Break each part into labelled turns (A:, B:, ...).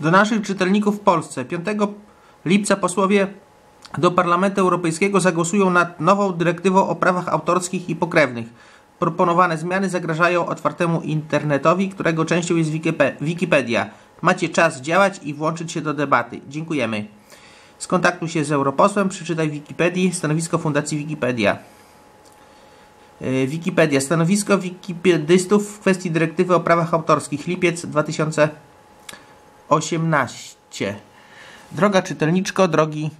A: Do naszych czytelników w Polsce 5 lipca posłowie do Parlamentu Europejskiego zagłosują nad nową dyrektywą o prawach autorskich i pokrewnych. Proponowane zmiany zagrażają otwartemu internetowi, którego częścią jest Wikipedia. Macie czas działać i włączyć się do debaty. Dziękujemy. Skontaktuj się z europosłem, przeczytaj Wikipedii, stanowisko Fundacji Wikipedia. Yy, Wikipedia. Stanowisko wikipedystów w kwestii dyrektywy o prawach autorskich. Lipiec 2018. Droga czytelniczko, drogi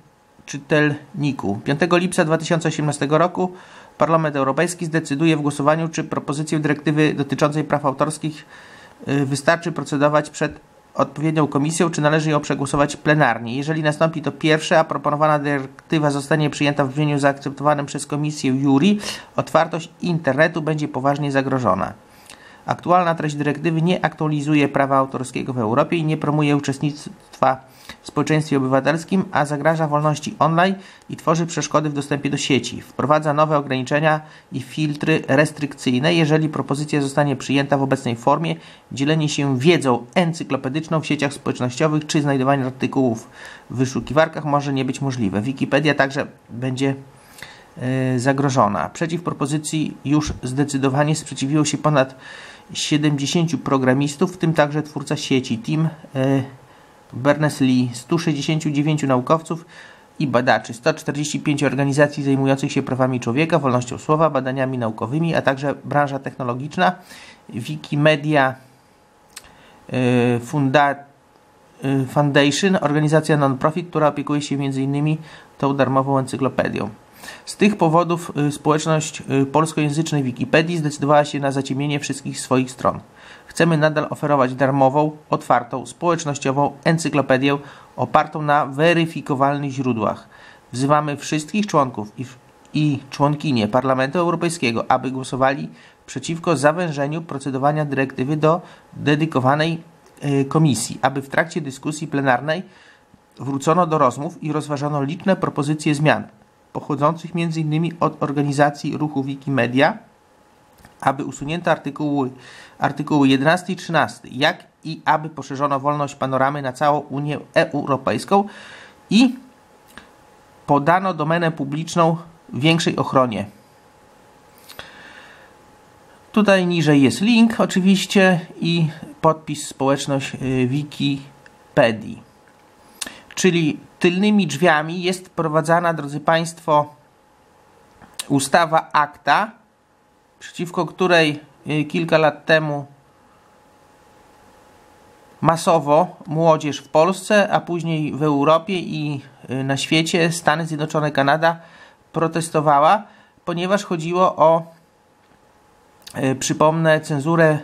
A: czytelniku. 5 lipca 2018 roku Parlament Europejski zdecyduje w głosowaniu, czy propozycję dyrektywy dotyczącej praw autorskich yy, wystarczy procedować przed odpowiednią komisją, czy należy ją przegłosować plenarnie. Jeżeli nastąpi to pierwsze, a proponowana dyrektywa zostanie przyjęta w brzmieniu zaakceptowanym przez komisję Juri, otwartość internetu będzie poważnie zagrożona. Aktualna treść dyrektywy nie aktualizuje prawa autorskiego w Europie i nie promuje uczestnictwa w społeczeństwie obywatelskim, a zagraża wolności online i tworzy przeszkody w dostępie do sieci. Wprowadza nowe ograniczenia i filtry restrykcyjne. Jeżeli propozycja zostanie przyjęta w obecnej formie, dzielenie się wiedzą encyklopedyczną w sieciach społecznościowych czy znajdowanie artykułów w wyszukiwarkach może nie być możliwe. Wikipedia także będzie zagrożona. Przeciw propozycji już zdecydowanie sprzeciwiło się ponad 70 programistów, w tym także twórca sieci Tim Berners-Lee, 169 naukowców i badaczy, 145 organizacji zajmujących się prawami człowieka, wolnością słowa, badaniami naukowymi, a także branża technologiczna, Wikimedia y, Funda y, Foundation, organizacja non-profit, która opiekuje się m.in. tą darmową encyklopedią. Z tych powodów y, społeczność polskojęzycznej Wikipedii zdecydowała się na zaciemienie wszystkich swoich stron. Chcemy nadal oferować darmową, otwartą, społecznościową encyklopedię opartą na weryfikowalnych źródłach. Wzywamy wszystkich członków i, i członkinie Parlamentu Europejskiego, aby głosowali przeciwko zawężeniu procedowania dyrektywy do dedykowanej y, komisji, aby w trakcie dyskusji plenarnej wrócono do rozmów i rozważano liczne propozycje zmian, pochodzących m.in. od organizacji ruchu Wikimedia, aby usunięto artykuły, artykuły 11 i 13, jak i aby poszerzono wolność panoramy na całą Unię Europejską i podano domenę publiczną większej ochronie. Tutaj niżej jest link oczywiście i podpis społeczność y, Wikipedii. Czyli tylnymi drzwiami jest prowadzana, drodzy Państwo, ustawa akta, przeciwko której y, kilka lat temu masowo młodzież w Polsce, a później w Europie i y, na świecie, Stany Zjednoczone, Kanada protestowała, ponieważ chodziło o, y, przypomnę, cenzurę,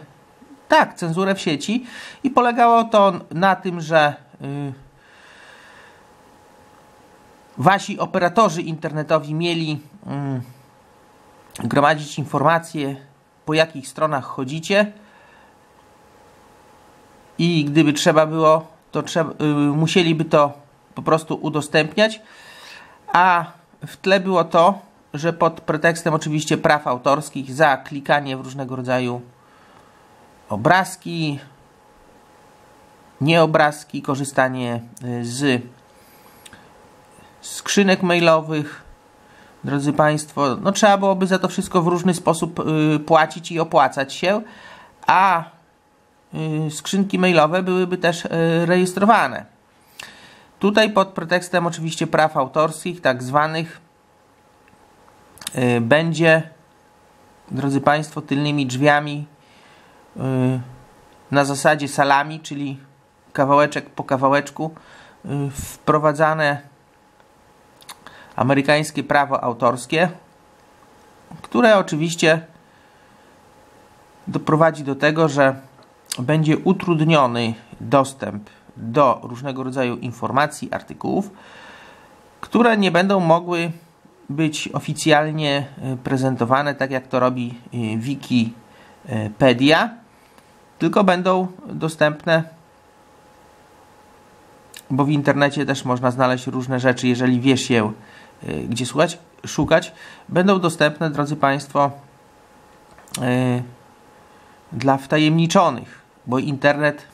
A: tak, cenzurę w sieci i polegało to na tym, że wasi operatorzy internetowi mieli gromadzić informacje, po jakich stronach chodzicie. I gdyby trzeba było, to trzeba, y, musieliby to po prostu udostępniać, a w tle było to, że pod pretekstem oczywiście praw autorskich za klikanie w różnego rodzaju obrazki, nieobrazki, korzystanie y, z skrzynek mailowych, drodzy Państwo, no trzeba byłoby za to wszystko w różny sposób y, płacić i opłacać się, a y, skrzynki mailowe byłyby też y, rejestrowane. Tutaj pod pretekstem oczywiście praw autorskich, tak zwanych, będzie, drodzy Państwo, tylnymi drzwiami na zasadzie salami, czyli kawałeczek po kawałeczku, wprowadzane amerykańskie prawo autorskie, które oczywiście doprowadzi do tego, że będzie utrudniony dostęp do różnego rodzaju informacji, artykułów, które nie będą mogły być oficjalnie e, prezentowane tak jak to robi e, Wikipedia, tylko będą dostępne, bo w internecie też można znaleźć różne rzeczy, jeżeli wiesz Y, gdzie słuchać, szukać, będą dostępne, drodzy Państwo, y, dla wtajemniczonych, bo internet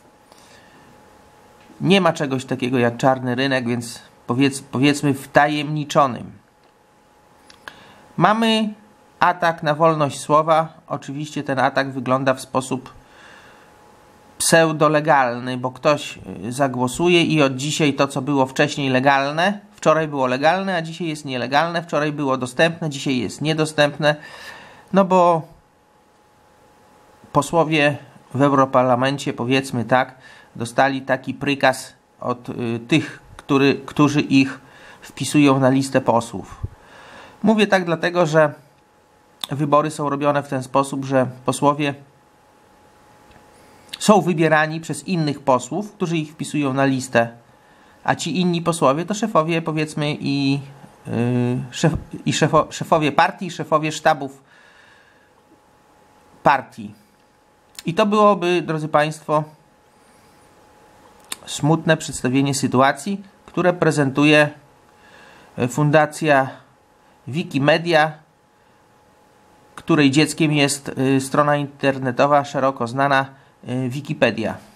A: Nie ma czegoś takiego jak czarny rynek, więc powiedz, powiedzmy wtajemniczonym. Mamy atak na wolność słowa. Oczywiście ten atak wygląda w sposób pseudolegalny, bo ktoś y, zagłosuje i od dzisiaj to, co było wcześniej legalne, wczoraj było legalne, a dzisiaj jest nielegalne, wczoraj było dostępne, dzisiaj jest niedostępne. No bo posłowie w Europarlamencie, powiedzmy tak, dostali taki prykaz od y, tych, który, którzy ich wpisują na listę posłów. Mówię tak dlatego, że wybory są robione w ten sposób, że posłowie są wybierani przez innych posłów, którzy ich wpisują na listę, a ci inni posłowie to szefowie, powiedzmy, i, yy, szef, i szefo, szefowie partii, szefowie sztabów partii. I to byłoby, drodzy Państwo, smutne przedstawienie sytuacji, które prezentuje Fundacja Wikimedia, której dzieckiem jest y, strona internetowa szeroko znana y, Wikipedia.